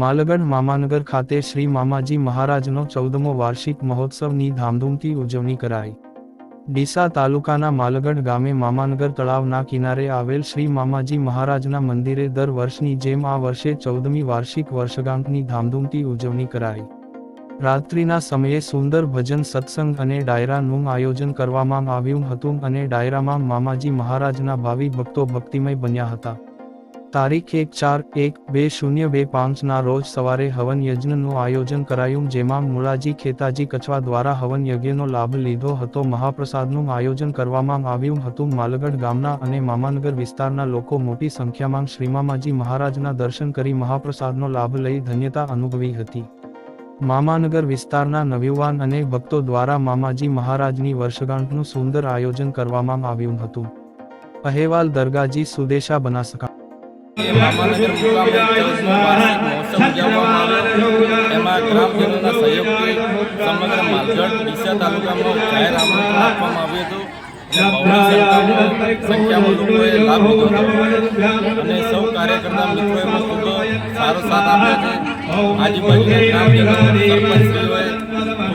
માલગઢ મામાનગર ખાતે શ્રી મામાજી મહારાજનો ચૌદમો વાર્ષિક મહોત્સવની ધામધૂમથી ઉજવણી કરાઈ. ડીસા તાલુકાના માલગઢ ગામે મામાનગર તળાવના કિનારે આવેલ શ્રી મામાજી મહારાજના મંદિરે દર વર્ષની જેમ આ વર્ષે ચૌદમી વાર્ષિક વર્ષગાંઠની ધામધૂમથી ઉજવણી કરાઈ. રાત્રિના સમયે સુંદર ભજન સત્સંગ અને ડાયરાનું આયોજન કરવામાં આવ્યું હતું અને ડાયરામાં મામાજી મહારાજના ભાવિ ભક્તો ભક્તિમય બન્યા હતા. તારીખ એક ચાર એક બે શૂન્ય બે પાંચના રોજ સવારે હવન યજ્ઞનું આયોજન કરાયું જેમાં મુળાજી ખેતાજી કચવા દ્વારા હવન યજ્ઞનો લાભ લીધો હતો. મહાપ્રસાદનું આયોજન કરવામાં આવ્યું હતું. માલગઢ ગામના અને મામાનગર વિસ્તારના લોકો મોટી સંખ્યામાં શ્રીમામાજી મહારાજના દર્શન કરી મહાપ્રસાદનો લાભ લઈ ધન્યતા અનુભવી હતી. મામાનગર વિસ્તારના નવયુવાન અને ભક્તો દ્વારા મામાજી મહારાજની વર્ષગાંઠનું સુંદર આયોજન કરવામાં આવ્યું હતું. અહેવાલ દરગાજી સુદેશા બનાસકાંઠા મામાનગર એમાં ગ્રામજનોના સહયોગથી સમગ્ર માલગઢ ડીસા તાલુકામાં જાહેર આમંત્રણ આપવામાં આવ્યું હતું. સંખ્યામાં લોકોએ લાભ લીધો. અને સૌ કાર્યકર્તા મિત્રોએ ખૂબ સારો સાથ આપ્યો છે. આજુબાજુના ગ્રામજનો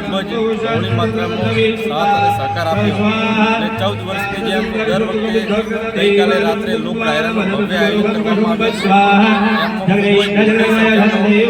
ખૂબ જ બહોળી માત્રામાં સાથ અને સહકાર આપ્યો. અને ચૌદ વર્ષની જેમ દર વખતે ગઈકાલે રાત્રે લોક ડાયરાનું ભવ્ય આયોજન કરવામાં આવ્યું છે.